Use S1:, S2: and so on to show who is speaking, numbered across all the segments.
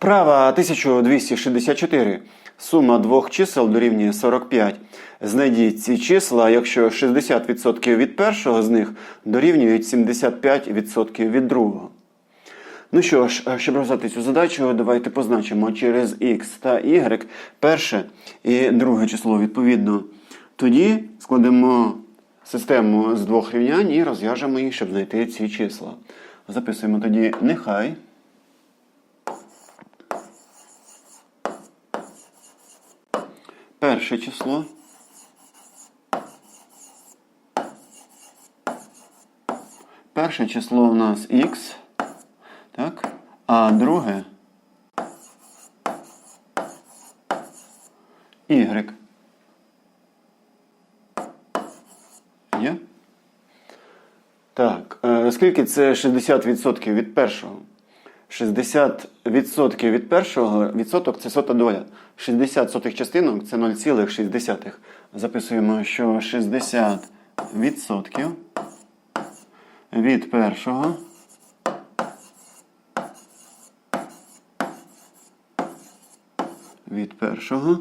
S1: Вправа 1264. Сума двох чисел дорівнює 45. Знайдіть ці числа, якщо 60% від першого з них дорівнюють 75% від другого. Ну що ж, щоб розв'язати цю задачу, давайте позначимо через x та y перше і друге число відповідно. Тоді складемо систему з двох рівнянь і розв'яжемо їх, щоб знайти ці числа. Записуємо тоді нехай. Перше число. Перше число у нас х, так? А друге y. Є? Так, е, скільки це 60% від першого? 60% від першого відсоток це сота доля. 60 сотих частинок це 0,6. Записуємо, що 60% від першого від першого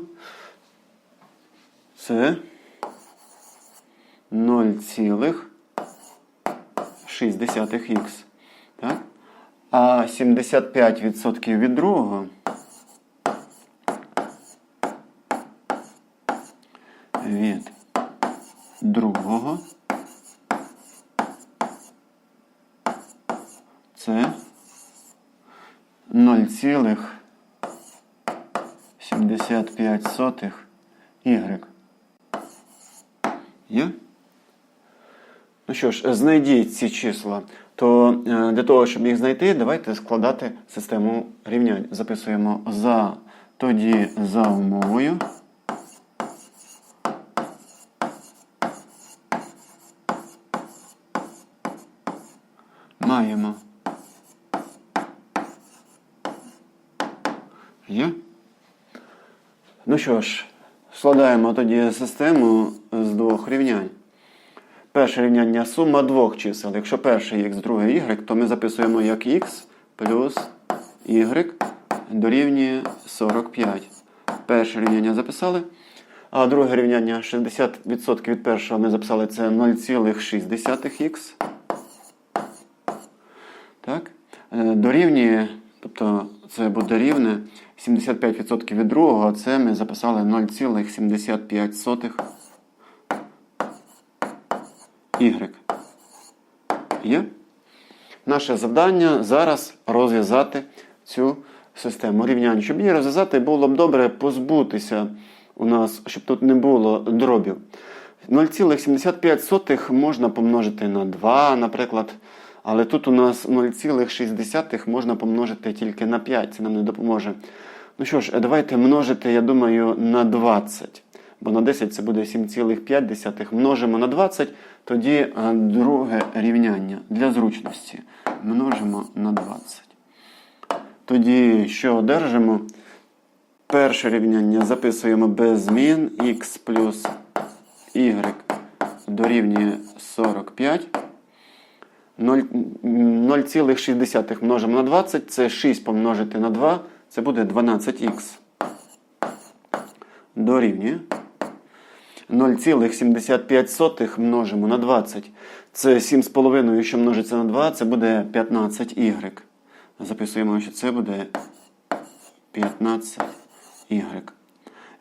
S1: це 0,6х. А 75% від другого від другого це 0,75 y. Є? Ну що ж, знайдіть ці числа. То е, для того, щоб їх знайти, давайте складати систему рівнянь. Записуємо за, тоді за умовою. Маємо. Є? Ну що ж, складаємо тоді систему з двох рівнянь. Перше рівняння сума двох чисел. Якщо перше х, друге y, то ми записуємо як х плюс y дорівнює 45. Перше рівняння записали. А друге рівняння 60% від першого ми записали це 0,6х. Так? Е, Дорівнює, тобто це буде рівне 75% від другого, це ми записали 0,75 y. Є? Наше завдання зараз розв'язати цю систему рівнянь. Щоб її розв'язати, було б добре позбутися у нас, щоб тут не було дробів. 0,75 можна помножити на 2, наприклад. Але тут у нас 0,6 можна помножити тільки на 5, це нам не допоможе. Ну що ж, давайте множити, я думаю, на 20. Бо на 10 це буде 7,5. Множимо на 20, тоді е, друге рівняння для зручності. Множимо на 20. Тоді що одержимо? Перше рівняння записуємо без змін х плюс y дорівнює 45. 0,6 множимо на 20, це 6 помножити на 2, це буде 12х. Дорівнює. 0,75 множимо на 20. Це 7,5, що множиться на 2, це буде 15y. Записуємо, що це буде 15y.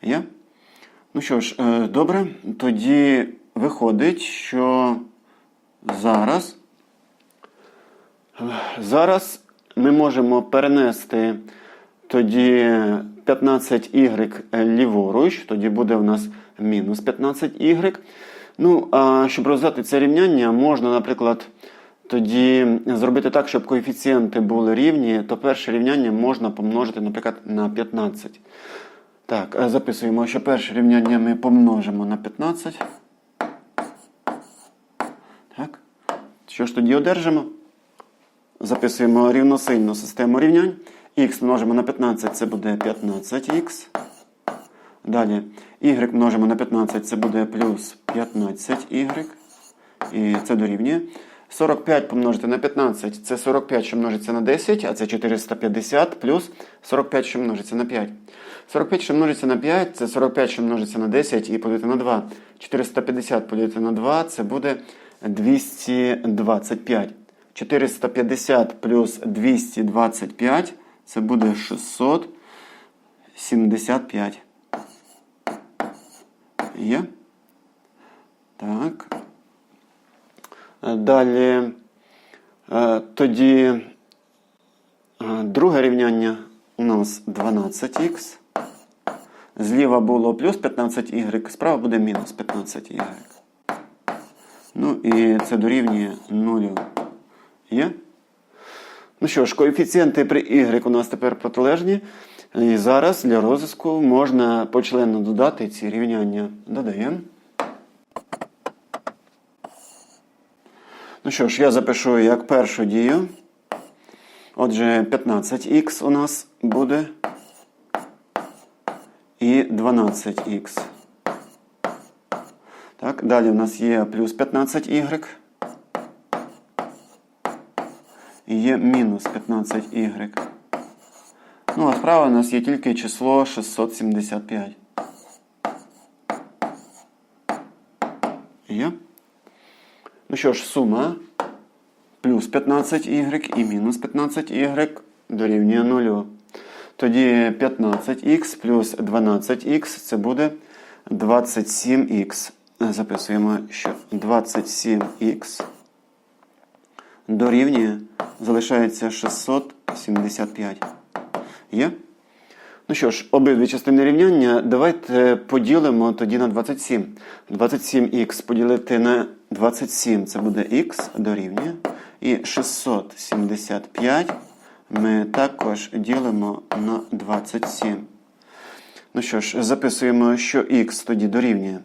S1: Є? Ну що ж, е, добре, тоді виходить, що зараз. Зараз ми можемо перенести тоді 15y ліворуч, тоді буде у нас мінус 15y. Ну, а щоб розв'язати це рівняння, можна, наприклад, тоді зробити так, щоб коефіцієнти були рівні, то перше рівняння можна помножити, наприклад, на 15. Так, записуємо, що перше рівняння ми помножимо на 15. Так. Що ж тоді одержимо? Записуємо рівносильну систему рівнянь. Х множимо на 15, це буде 15х. Далі y множимо на 15, це буде плюс 15y. І це дорівнює. 45 помножити на 15 це 45, що множиться на 10, а це 450 плюс 45, що множиться на 5. 45, що множиться на 5, це 45, що множиться на 10 і поділити на 2. 450 поділити на 2 це буде 225. 450 плюс 225 це буде 675. Є? Так. Е, Далі. е, Тоді е, друге рівняння у нас 12х. Зліва було плюс 15y, справа буде мінус 15y. Ну і це дорівнює 0. Є? Ну що ж, коефіцієнти при y у нас тепер протилежні. І зараз для розв'язку можна почленно додати ці рівняння. Додаємо. Ну що ж, я запишу як першу дію. Отже, 15х у нас буде і 12х. Так, далі у нас є плюс 15y. І є мінус 15y. Ну, а справа у нас є тільки число 675. Є? Ну що ж, сума плюс 15y і мінус 15y дорівнює 0. Тоді 15х плюс 12х це буде 27х. Записуємо, що 27х дорівнює, залишається 675. Є? Ну що ж, обидві частини рівняння давайте поділимо тоді на 27. 27х поділити на 27 це буде х дорівнює. І 675 ми також ділимо на 27. Ну що ж, записуємо, що х тоді дорівнює.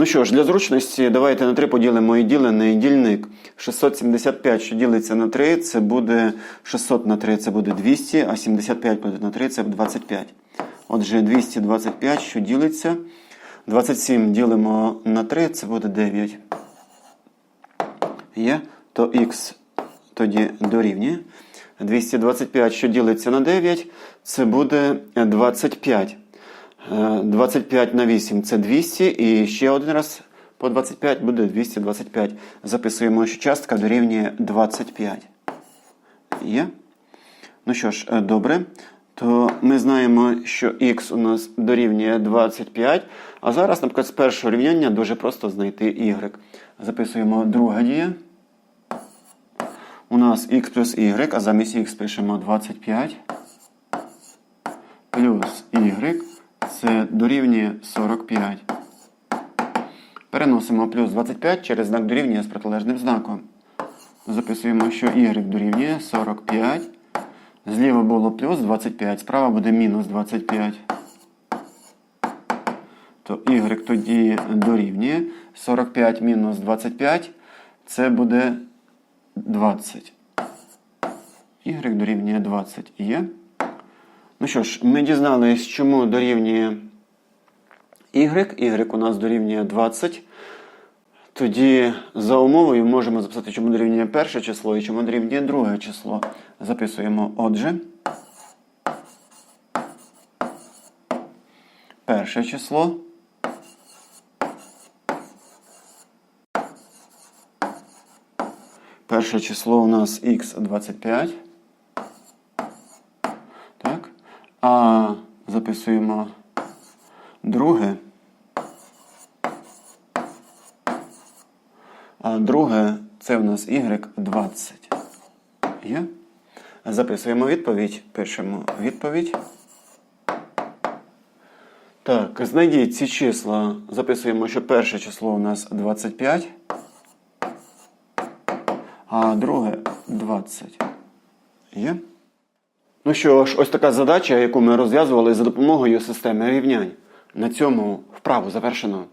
S1: Ну що ж, для зручності давайте на 3 поділимо і ділений дільник. 675, що ділиться на 3, це буде 600 на 3, це буде 200, а 75 поділити на 3 це 25. Отже, 225, що ділиться. 27 ділимо на 3, це буде 9. Є, то х тоді дорівнює. 225, що ділиться на 9, це буде 25. Е, 25 на 8 це 200, і ще один раз по 25 буде 225. Записуємо, що частка дорівнює 25. Є? Ну що ж, е, добре. То ми знаємо, що х у нас дорівнює 25. А зараз, наприклад, з першого рівняння дуже просто знайти y. Записуємо друга дія. У нас х плюс y, а замість х пишемо 25. Плюс y це дорівнює 45. Переносимо плюс 25 через знак дорівнює з протилежним знаком. Записуємо, що y дорівнює 45. Зліва було плюс 25, справа буде мінус 25. То y тоді дорівнює 45 мінус 25. Це буде 20. Y дорівнює 20 є. Ну що ж, ми дізналися, чому дорівнює y. Y у нас дорівнює 20. Тоді за умовою можемо записати, чому дорівнює перше число і чому дорівнює друге число. Записуємо отже. Перше число. Перше число у нас х25. Так. А записуємо друге. А друге це у нас y20. Є? Записуємо відповідь. Пишемо відповідь. Так, знайдіть ці числа. Записуємо, що перше число у нас 25, а друге 20. Є? Ну що ж, ось така задача, яку ми розв'язували за допомогою системи рівнянь. На цьому вправу завершено.